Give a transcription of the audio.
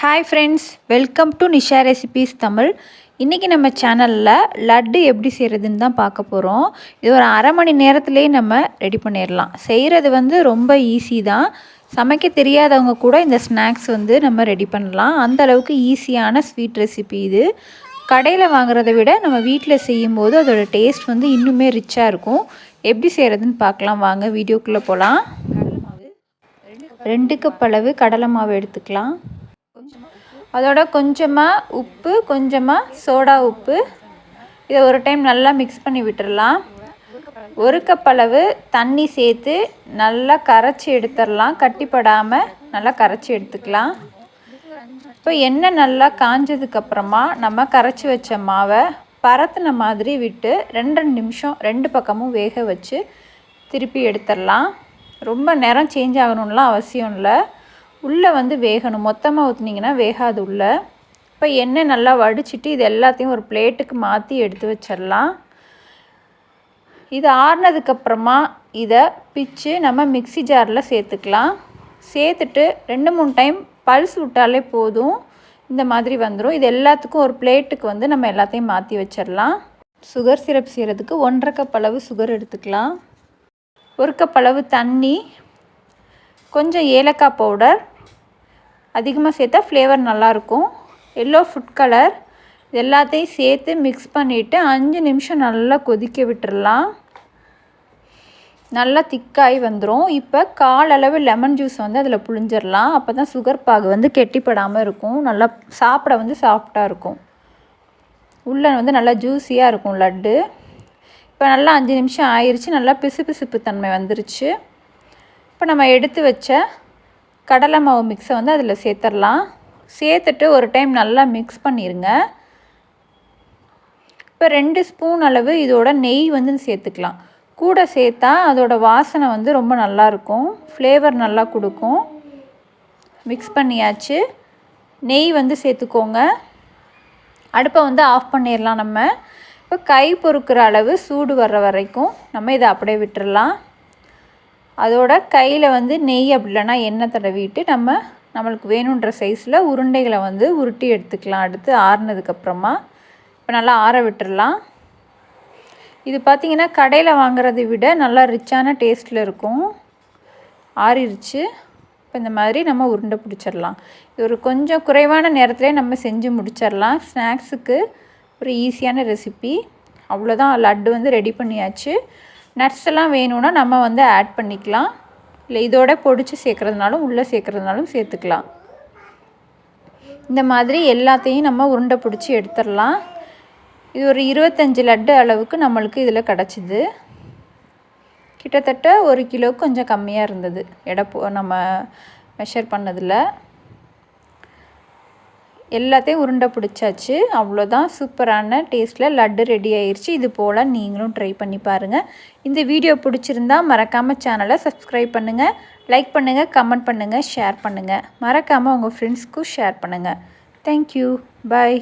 Hi friends welcome to Nisha recipes Tamil இன்றைக்கி நம்ம சேனலில் லட்டு எப்படி செய்கிறதுன்னு தான் பார்க்க போகிறோம் இது ஒரு அரை மணி நேரத்துலேயே நம்ம ரெடி பண்ணிடலாம் செய்கிறது வந்து ரொம்ப ஈஸி தான் சமைக்க தெரியாதவங்க கூட இந்த ஸ்நாக்ஸ் வந்து நம்ம ரெடி பண்ணலாம் அந்த அளவுக்கு ஈஸியான ஸ்வீட் ரெசிபி இது கடையில் வாங்குறத விட நம்ம வீட்டில் செய்யும்போது அதோட டேஸ்ட் வந்து இன்னுமே ரிச்சாக இருக்கும் எப்படி செய்கிறதுன்னு பார்க்கலாம் வாங்க வீடியோக்குள்ளே போகலாம் ரெண்டு கப் அளவு கடலை மாவு எடுத்துக்கலாம் அதோட கொஞ்சமாக உப்பு கொஞ்சமாக சோடா உப்பு. இதை ஒரு டைம் நல்லா மிக்ஸ் பண்ணி விட்டுடலாம் ஒரு கப் அளவு தண்ணி சேர்த்து நல்லா கரைச்சி எடுத்துடலாம் கட்டிப்படாமல் நல்லா கரைச்சி எடுத்துக்கலாம். இப்போ எண்ணெய் நல்லா காஞ்சதுக்கப்புறமா நம்ம கரைச்சி வச்ச மாவை பரத்தின மாதிரி விட்டு ரெண்டு ரெண்டு நிமிஷம் ரெண்டு பக்கமும் வேக வச்சு திருப்பி எடுத்துடலாம் ரொம்ப நேரம் சேஞ்ச் ஆகணும்லாம் அவசியம் இல்லை. உள்ளே வந்து வேகணும். மொத்தமாக ஊற்றுனீங்கன்னா வேகாது உள்ளே. இப்போ எண்ணெய் நல்லா வடிச்சிட்டு இது எல்லாத்தையும் ஒரு பிளேட்டுக்கு மாற்றி எடுத்து வச்சிடலாம் இது ஆறுனதுக்கப்புறமா இதை பிச்சு நம்ம மிக்சி ஜாரில் சேர்த்துக்கலாம். சேர்த்துட்டு ரெண்டு மூணு டைம் பல்ஸ் விட்டாலே போதும். இந்த மாதிரி வந்துடும் இது எல்லாத்துக்கும் ஒரு பிளேட்டுக்கு வந்து நம்ம எல்லாத்தையும் மாற்றி வச்சிடலாம் சுகர் சிரப் செய்கிறதுக்கு ஒன்றரை கப் அளவு சுகர் எடுத்துக்கலாம். ஒரு கப் அளவு தண்ணி கொஞ்சம் ஏலக்காய் பவுடர் அதிகமாக சேர்த்தா ஃப்ளேவர் நல்லாயிருக்கும் எல்லோ ஃபுட் கலர் எல்லாத்தையும் சேர்த்து மிக்ஸ் பண்ணிவிட்டு அஞ்சு நிமிஷம் நல்லா கொதிக்க விட்டுடலாம் நல்லா திக்காகி வந்துடும் இப்போ கால் அளவு லெமன் ஜூஸ் வந்து அதில் புழிஞ்சிடலாம் அப்போ தான் சுகர் பாகு வந்து கெட்டிப்படாமல் இருக்கும். நல்லா சாப்பிட வந்து சாஃப்டாக இருக்கும். உள்ளே வந்து நல்லா ஜூஸியாக இருக்கும் லட்டு. இப்போ நல்லா அஞ்சு நிமிஷம் ஆயிடுச்சு நல்லா பிசு பிசுப்பு தன்மை வந்துருச்சு. இப்போ நம்ம எடுத்து வச்ச கடலை மாவு மிக்ஸை வந்து அதில் சேர்த்துடலாம். சேர்த்துட்டு ஒரு டைம் நல்லா மிக்ஸ் பண்ணிடுங்க இப்போ ரெண்டு ஸ்பூன் அளவு இதோட நெய் வந்து சேர்த்துக்கலாம். கூட சேர்த்தா அதோட வாசனை வந்து ரொம்ப நல்லாயிருக்கும் ஃப்ளேவர் நல்லா கொடுக்கும். மிக்ஸ் பண்ணியாச்சு. நெய் வந்து சேர்த்துக்கோங்க. அடுப்பை வந்து ஆஃப் பண்ணிடலாம் நம்ம. இப்போ கை பொறுக்கிற அளவு சூடு வர்ற வரைக்கும் நம்ம இதை அப்படியே விட்டுடலாம் அதோட கையில் வந்து நெய் அப்படி இல்லைன்னா எண்ணெய் தடவிட்டு நம்ம நம்மளுக்கு வேணுன்ற சைஸில் உருண்டைகளை வந்து உருட்டி எடுத்துக்கலாம். அடுத்து ஆறுனதுக்கப்புறமா இப்போ நல்லா ஆற விட்டுடலாம் இது பார்த்திங்கன்னா கடையில் வாங்குறதை விட நல்லா ரிச்சான டேஸ்ட்டில் இருக்கும். ஆறிடுச்சு இப்போ இந்த மாதிரி நம்ம உருண்டை பிடிச்சிடலாம். இது ஒரு கொஞ்சம் குறைவான நேரத்துலேயே நம்ம செஞ்சு முடிச்சிடலாம். ஸ்நாக்ஸுக்கு ஒரு ஈஸியான ரெசிபி அவ்வளோதான் லட்டு வந்து ரெடி பண்ணியாச்சு. நட்ஸ் எல்லாம் வேணும்னா நம்ம வந்து ஆட் பண்ணிக்கலாம். இல்லை இதோட பொடிச்சு சேர்க்குறதுனாலும் உள்ளே சேர்க்குறதுனாலும் சேர்த்துக்கலாம். இந்த மாதிரி எல்லாத்தையும் நம்ம உருண்டை பிடிச்சி எடுத்துடலாம். இது ஒரு இருபத்தஞ்சி லட்டு அளவுக்கு நம்மளுக்கு இதில் கிடச்சிது. கிட்டத்தட்ட ஒரு கிலோவுக்கு கொஞ்சம் கம்மியாக இருந்தது. எடை நம்ம மெஷர் பண்ணதில். எல்லாத்தையும் உருண்டை பிடிச்சாச்சு. அவ்வளோதான் சூப்பரான டேஸ்ட்டில் லட்டு ரெடி ஆயிடுச்சு இது போல் நீங்களும் ட்ரை பண்ணி பாருங்கள் இந்த வீடியோ பிடிச்சிருந்தா மறக்காமல் சேனலை சப்ஸ்கிரைப் பண்ணுங்கள் லைக் பண்ணுங்கள் கமெண்ட் பண்ணுங்கள் ஷேர் பண்ணுங்கள் மறக்காமல் உங்கள் ஃப்ரெண்ட்ஸ்க்கும் ஷேர் பண்ணுங்கள் தேங்க்யூ பாய்